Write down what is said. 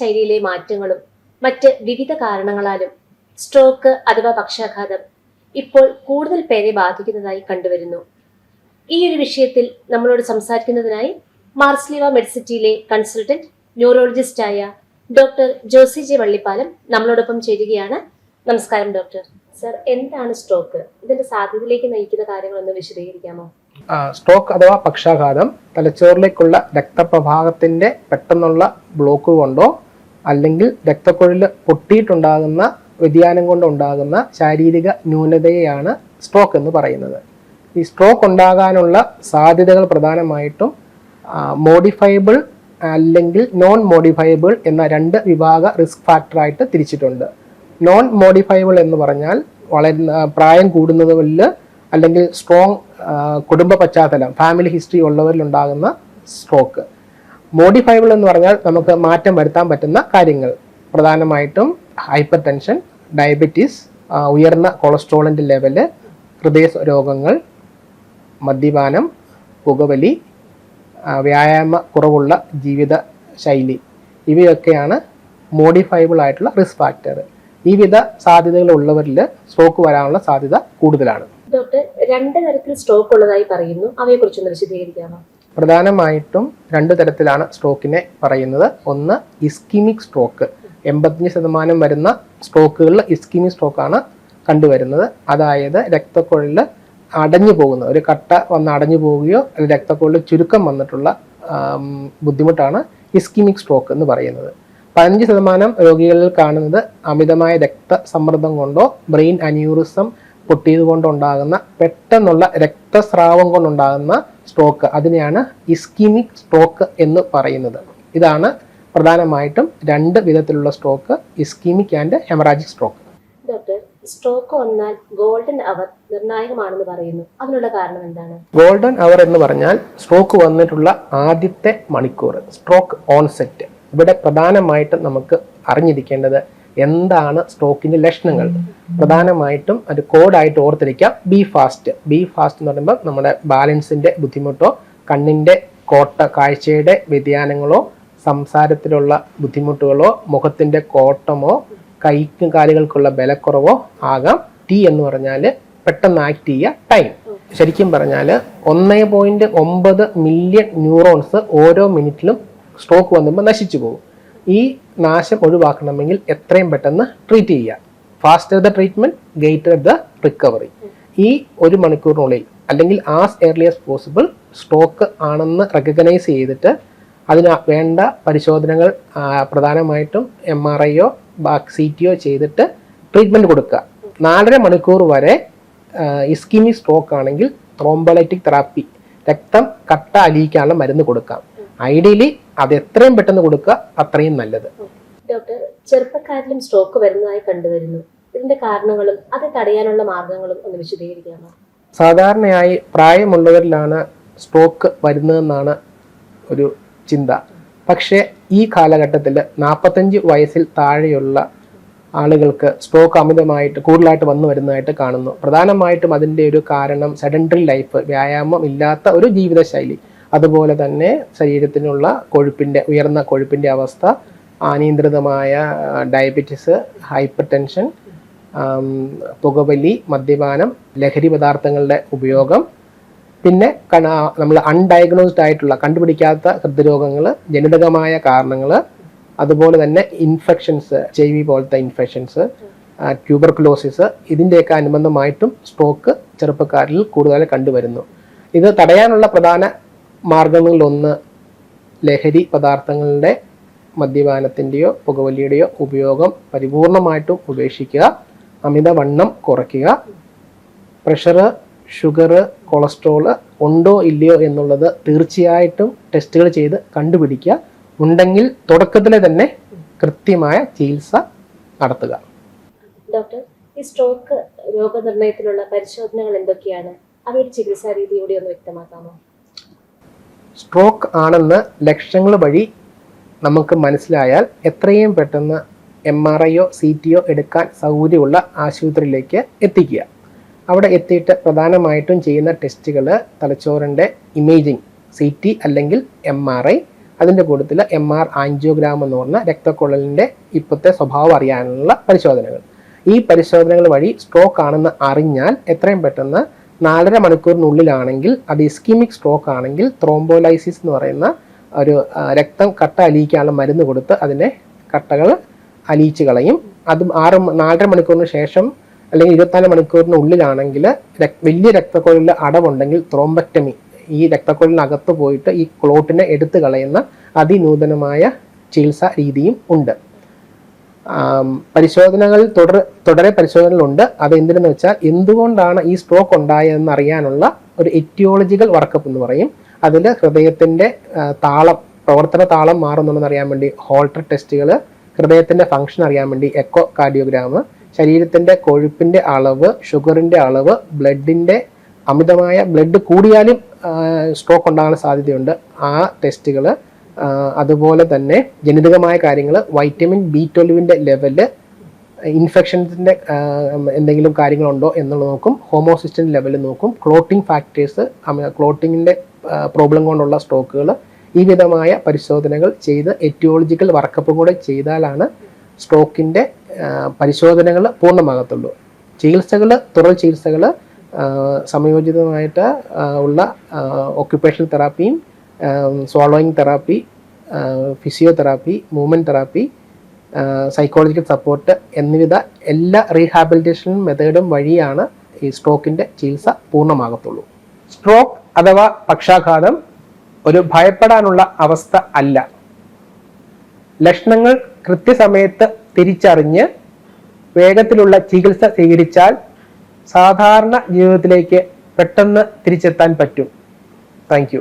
ജീവിതശൈലിയിലെ മാറ്റങ്ങളും മറ്റ് വിവിധ കാരണങ്ങളാലും സ്ട്രോക്ക് അഥവാ പക്ഷാഘാതം ഇപ്പോൾ കൂടുതൽ പേരെ ബാധിക്കുന്നതായി കണ്ടുവരുന്നു. ഈ ഒരു വിഷയത്തിൽ നമ്മളോട് സംസാരിക്കുന്നതിനായി മാർസ്ലിവ മെഡിസിറ്റിയിലെ കൺസൾട്ടന്റ് ന്യൂറോളജിസ്റ്റായ ഡോക്ടർ ജോസി ജെ വള്ളിപ്പാലം നമ്മളോടൊപ്പം ചേരുകയാണ്. നമസ്കാരം ഡോക്ടർ. സർ എന്താണ് സ്ട്രോക്ക് ഇതിന്റെ സാധ്യതയിലേക്ക് നയിക്കുന്ന കാര്യങ്ങൾ ഒന്ന് വിശദീകരിക്കാമോ സ്ട്രോക്ക് അഥവാ പക്ഷാഘാതം തലച്ചോറിലേക്കുള്ള രക്തപ്രവാഹത്തിന്റെ പെട്ടെന്നുള്ള ബ്ലോക്ക് കൊണ്ടോ അല്ലെങ്കിൽ രക്തക്കുഴൽ പൊട്ടിയിട്ടുണ്ടാകുന്ന വ്യതിയാനം കൊണ്ടുണ്ടാകുന്ന ശാരീരിക ന്യൂനതയെയാണ് സ്ട്രോക്ക് എന്ന് പറയുന്നത്. ഈ സ്ട്രോക്ക് ഉണ്ടാകാനുള്ള സാധ്യതകൾ പ്രധാനമായിട്ടും മോഡിഫയബിൾ അല്ലെങ്കിൽ നോൺ മോഡിഫയബിൾ എന്ന രണ്ട് വിഭാഗ റിസ്ക് ഫാക്ടറായിട്ട് തിരിച്ചിട്ടുണ്ട്. നോൺ മോഡിഫയബിൾ എന്ന് പറഞ്ഞാൽ വളരുന്ന പ്രായം കൂടുന്നതിൽ അല്ലെങ്കിൽ സ്ട്രോങ് കുടുംബ പശ്ചാത്തലം ഫാമിലി ഹിസ്റ്ററി ഉള്ളവരിൽ ഉണ്ടാകുന്ന സ്ട്രോക്ക് മോഡിഫയബിൾ എന്ന് പറഞ്ഞാൽ നമുക്ക് മാറ്റം വരുത്താൻ പറ്റുന്ന കാര്യങ്ങൾ. പ്രധാനമായിട്ടും ഹൈപ്പർ ടെൻഷൻ ഡയബറ്റീസ് ഉയർന്ന കൊളസ്ട്രോളിന്റെ ലെവൽ ഹൃദയ രോഗങ്ങൾ മദ്യപാനം പുകവലി വ്യായാമ കുറവുള്ള ജീവിത ശൈലി. ഇവയൊക്കെയാണ് മോഡിഫൈബിൾ ആയിട്ടുള്ള റിസ്ക് ഫാക്ടർ ഈ വിധ സാധ്യതകൾ ഉള്ളവരിൽ സ്ട്രോക്ക് വരാനുള്ള സാധ്യത കൂടുതലാണ്. ഡോക്ടർ രണ്ട് തരത്തിൽ സ്ട്രോക്ക് ഉള്ളതായി പറയുന്നു. അവയെ കുറിച്ചൊന്ന് വിശദീകരിക്കാമോ? പ്രധാനമായിട്ടും രണ്ട് തരത്തിലാണ് സ്ട്രോക്കിനെ പറയുന്നത്. ഒന്ന് ഇസ്കിമിക് സ്ട്രോക്ക്. എൺപത്തഞ്ച് ശതമാനം വരുന്ന സ്ട്രോക്കുകളിൽ ഇസ്കിമിക് സ്ട്രോക്കാണ് കണ്ടുവരുന്നത്. അതായത് രക്തക്കുഴലിൽ അടഞ്ഞു പോകുന്ന ഒരു കട്ട വന്ന് അടഞ്ഞു പോവുകയോ അല്ലെങ്കിൽ രക്തക്കുഴലിൽ ചുരുക്കം വന്നിട്ടുള്ള ബുദ്ധിമുട്ടാണ് ഇസ്കിമിക് സ്ട്രോക്ക് എന്ന് പറയുന്നത്. പതിനഞ്ച് ശതമാനം രോഗികളിൽ കാണുന്നത് അമിതമായ രക്തസമ്മർദ്ദം കൊണ്ടോ ബ്രെയിൻ അന്യൂറിസം പൊട്ടിയത് കൊണ്ടുണ്ടാകുന്ന പെട്ടെന്നുള്ള രക്തസ്രാവം കൊണ്ടുണ്ടാകുന്ന സ്ട്രോക്ക് അതിനെയാണ് ഇസ്കിമിക് സ്ട്രോക്ക് എന്ന് പറയുന്നത്. ഇതാണ് പ്രധാനമായിട്ടും രണ്ട് വിധത്തിലുള്ള stroke ischemic and hemorrhagic stroke doctor stroke വന്നാൽ ഗോൾഡൻ അവർ നിർണായകമാണെന്ന് പറയുന്നു. അതിനുള്ള കാരണം എന്താണ്? ഗോൾഡൻ അവർ എന്ന് പറഞ്ഞാൽ സ്ട്രോക്ക് വന്നിട്ടുള്ള ആദ്യത്തെ മണിക്കൂർ സ്ട്രോക്ക് ഓൺസെറ്റ് ഇവിടെ പ്രധാനമായിട്ടും നമുക്ക് അറിഞ്ഞിരിക്കേണ്ടത് എന്താണ് സ്ട്രോക്കിന്റെ ലക്ഷണങ്ങൾ? പ്രധാനമായിട്ടും അത് കോഡായിട്ട് ഓർത്തിരിക്കാം. ബി ഫാസ്റ്റ് ബി ഫാസ്റ്റ് എന്ന് പറയുമ്പോൾ നമ്മുടെ ബാലൻസിന്റെ ബുദ്ധിമുട്ടോ കണ്ണിന്റെ കോട്ട കാഴ്ചയുടെ വ്യതിയാനങ്ങളോ സംസാരത്തിലുള്ള ബുദ്ധിമുട്ടുകളോ മുഖത്തിന്റെ കോട്ടമോ കൈക്കും കാലുകൾക്കുള്ള ബലക്കുറവോ ആകാം. ടി എന്ന് പറഞ്ഞാൽ പെട്ടെന്ന് ആക്ട് ചെയ്യുക ടൈം ശരിക്കും പറഞ്ഞാൽ ഒന്നേ പോയിന്റ് ഒമ്പത് മില്യൺ ന്യൂറോൺസ് ഓരോ മിനിറ്റിലും സ്ട്രോക്ക് വന്നുമ്പോൾ നശിച്ചു പോകും. ഈ നാശം ഒഴിവാക്കണമെങ്കിൽ എത്രയും പെട്ടെന്ന് ട്രീറ്റ് ചെയ്യുക. Faster the treatment greater the recovery ഈ ഒരു മണിക്കൂറിനുള്ളിൽ അല്ലെങ്കിൽ as early as possible stroke ആണെന്ന് റെക്കഗ്നൈസ് ചെയ്തിട്ട് അതിന് വേണ്ട പരിശോധനകൾ പ്രധാനമായിട്ടും എം ആർ ഐയോ സി ടിയോ ചെയ്തിട്ട് ട്രീറ്റ്മെന്റ് കൊടുക്കുക. നാലര മണിക്കൂർ വരെ ഇസ്കിമി സ്ട്രോക്ക് ആണെങ്കിൽ ത്രോംബോളൈറ്റിക് തെറാപ്പി രക്തം കട്ട അലിയിക്കാനുള്ള മരുന്ന് കൊടുക്കാം. ഐഡിയലി അത് എത്രയും പെട്ടെന്ന് കൊടുക്കുക അത്രയും നല്ലത്. ഡോക്ടർ ചെറുപ്പക്കാരിലും സ്ട്രോക്ക് വരുന്നതായി കണ്ടുവരുന്നു. ഇതിന്റെ കാരണങ്ങളും അത് തടയാനുള്ള മാർഗങ്ങളും ഒന്ന് വിശദീകരിക്കാമോ? സാധാരണയായി പ്രായമുള്ളവരിലാണ് സ്ട്രോക്ക് വരുന്നതെന്നാണ് ഒരു ചിന്ത. പക്ഷേ ഈ കാലഘട്ടത്തിൽ നാൽപ്പത്തഞ്ച് വയസ്സിൽ താഴെയുള്ള ആളുകൾക്ക് സ്ട്രോക്ക് അമിതമായിട്ട് കൂടുതലായിട്ട് വന്നു വരുന്നതായിട്ട് കാണുന്നു. പ്രധാനമായിട്ടും അതിന്റെ ഒരു കാരണം സെഡൻഡറി ലൈഫ് വ്യായാമം ഇല്ലാത്ത ഒരു ജീവിതശൈലി. അതുപോലെ തന്നെ ശരീരത്തിനുള്ള കൊഴുപ്പിന്റെ ഉയർന്ന കൊഴുപ്പിന്റെ അവസ്ഥ അനിയന്ത്രിതമായ ഡയബറ്റിസ് ഹൈപ്പർ ടെൻഷൻ പുകവലി മദ്യപാനം ലഹരി പദാർത്ഥങ്ങളുടെ ഉപയോഗം പിന്നെ നമ്മൾ അൺഡയഗ്നോസ്ഡ് ആയിട്ടുള്ള കണ്ടുപിടിക്കാത്ത ഹൃദ്രോഗങ്ങൾ ജനിതകമായ കാരണങ്ങൾ അതുപോലെ തന്നെ ഇൻഫെക്ഷൻസ് വി പോലത്തെ ഇൻഫെക്ഷൻസ് ട്യൂബർക്കുലോസിസ് ഇതിന്റെയൊക്കെ അനുബന്ധമായിട്ടും സ്ട്രോക്ക് ചെറുപ്പക്കാരിൽ കൂടുതലായി കണ്ടുവരുന്നു. ഇത് തടയാനുള്ള പ്രധാന മാർഗങ്ങളിലൊന്ന് ലഹരി പദാർത്ഥങ്ങളുടെ മദ്യപാനത്തിന്റെയോ പുകവലിയുടെയോ ഉപയോഗം പരിപൂർണമായിട്ടും ഉപേക്ഷിക്കുക. അമിതവണ്ണം കുറയ്ക്കുക. പ്രഷർ ഷുഗർ കൊളസ്ട്രോൾ ഉണ്ടോ ഇല്ലയോ എന്നുള്ളത് തീർച്ചയായിട്ടും ടെസ്റ്റുകൾ ചെയ്ത് കണ്ടുപിടിക്കുക. ഉണ്ടെങ്കിൽ തുടക്കത്തിലെ തന്നെ കൃത്യമായ ചികിത്സ നടത്തുക. ഡോക്ടർ ഈ സ്ട്രോക്ക് രോഗനിർണയത്തിലുള്ള പരിശോധനകൾ എന്തൊക്കെയാണ്? അവയുടെ ചികിത്സാ രീതിയോടെ ഒന്ന് വ്യക്തമാക്കാമോ? സ്ട്രോക്ക് ആണെന്ന് ലക്ഷങ്ങൾ വഴി നമുക്ക് മനസ്സിലായാൽ എത്രയും പെട്ടെന്ന് എം ആർ ഐയോ സി ടിയോ എടുക്കാൻ സൗകര്യമുള്ള ആശുപത്രിയിലേക്ക് എത്തിക്കുക. അവിടെ എത്തിയിട്ട് പ്രധാനമായിട്ടും ചെയ്യുന്ന ടെസ്റ്റുകൾ തലച്ചോറിന്റെ ഇമേജിങ് സി ടി അല്ലെങ്കിൽ എം ആർ ഐ. അതിന്റെ കൂട്ടത്തിൽ എം ആർ ആൻജിയോഗ്രാം എന്ന് പറഞ്ഞ രക്തക്കുഴലിന്റെ ഇപ്പോഴത്തെ സ്വഭാവം അറിയാനുള്ള പരിശോധനകൾ. ഈ പരിശോധനകൾ വഴി സ്ട്രോക്ക് ആണെന്ന് അറിഞ്ഞാൽ എത്രയും പെട്ടെന്ന് നാലര മണിക്കൂറിനുള്ളിലാണെങ്കിൽ അത് ഇസ്കീമിക് സ്ട്രോക്ക് ആണെങ്കിൽ ത്രോംബോലൈസിസ് എന്ന് പറയുന്ന ഒരു രക്തം കട്ട അലിയിക്കാനുള്ള മരുന്ന് കൊടുത്ത് അതിനെ കട്ടകൾ അലിയിച്ച് കളയും. അത് ആറ് നാലര മണിക്കൂറിന് ശേഷം അല്ലെങ്കിൽ ഇരുപത്തിനാല് മണിക്കൂറിനുള്ളിലാണെങ്കിൽ വലിയ രക്തക്കുഴലിൽ അടവുണ്ടെങ്കിൽ ത്രോംബക്ടമി ഈ രക്തക്കൊഴിലിനകത്ത് പോയിട്ട് ഈ ക്ലോട്ടിനെ എടുത്തു കളയുന്ന അതിനൂതനമായ ചികിത്സാ രീതിയും ഉണ്ട്. പരിശോധനകൾ തുടർ തുടരെ പരിശോധനകളുണ്ട്. അത് എന്തിനെന്ന് വെച്ചാൽ എന്തുകൊണ്ടാണ് ഈ സ്ട്രോക്ക് ഉണ്ടായതെന്ന് അറിയാനുള്ള ഒരു എറ്റിയോളജിക്കൽ വർക്കപ്പ് എന്ന് പറയും. അതിൽ ഹൃദയത്തിന്റെ താളം പ്രവർത്തന താളം മാറുന്നുണ്ടെന്ന് അറിയാൻ വേണ്ടി ഹോൾട്ടർ ടെസ്റ്റുകൾ ഹൃദയത്തിന്റെ ഫംഗ്ഷൻ അറിയാൻ വേണ്ടി എക്കോ കാർഡിയോഗ്രാം ശരീരത്തിന്റെ കൊഴുപ്പിന്റെ അളവ് ഷുഗറിന്റെ അളവ് ബ്ലഡിന്റെ അമിതമായ ബ്ലഡ് കൂടിയാലും സ്ട്രോക്ക് ഉണ്ടാകാൻ സാധ്യതയുണ്ട്. ആ ടെസ്റ്റുകൾ അതുപോലെ തന്നെ ജനിതകമായ കാര്യങ്ങൾ വൈറ്റമിൻ ബി ട്വൽവിന്റെ ലെവൽ ഇൻഫെക്ഷൻസിന്റെ എന്തെങ്കിലും കാര്യങ്ങളുണ്ടോ എന്നുള്ളത് നോക്കും. ഹോമോസിസ്റ്റൻ ലെവൽ നോക്കും. ക്ലോട്ടിംഗ് ഫാക്ടേഴ്സ് ക്ലോട്ടിങ്ങിന്റെ പ്രോബ്ലം കൊണ്ടുള്ള സ്ട്രോക്കുകൾ ഈ വിധമായ പരിശോധനകൾ ചെയ്ത് എറ്റിയോളജിക്കൽ വർക്കപ്പും കൂടെ ചെയ്താലാണ് സ്ട്രോക്കിന്റെ പരിശോധനകൾ പൂർണമാകത്തുള്ളൂ. ചികിത്സകൾ തുടർ ചികിത്സകൾ സംയോജിതമായിട്ട് ഉള്ള occupational തെറാപ്പിയും swallowing therapy physiotherapy movement therapy psychological support എന്നിവിധ എല്ലാ റീഹാബിലിറ്റേഷൻ മെത്തേഡും വഴിയാണ് ഈ സ്ട്രോക്കിന്റെ ചികിത്സ പൂർണമാകത്തുള്ളൂ. സ്ട്രോക്ക് അഥവാ പക്ഷാഘാതം ഒരു ഭയപ്പെടാനുള്ള അവസ്ഥ അല്ല. ലക്ഷണങ്ങൾ കൃത്യസമയത്ത് തിരിച്ചറിഞ്ഞ് വേഗത്തിലുള്ള ചികിത്സ സ്വീകരിച്ചാൽ സാധാരണ ജീവിതത്തിലേക്ക് പെട്ടെന്ന് തിരിച്ചെത്താൻ പറ്റും. താങ്ക്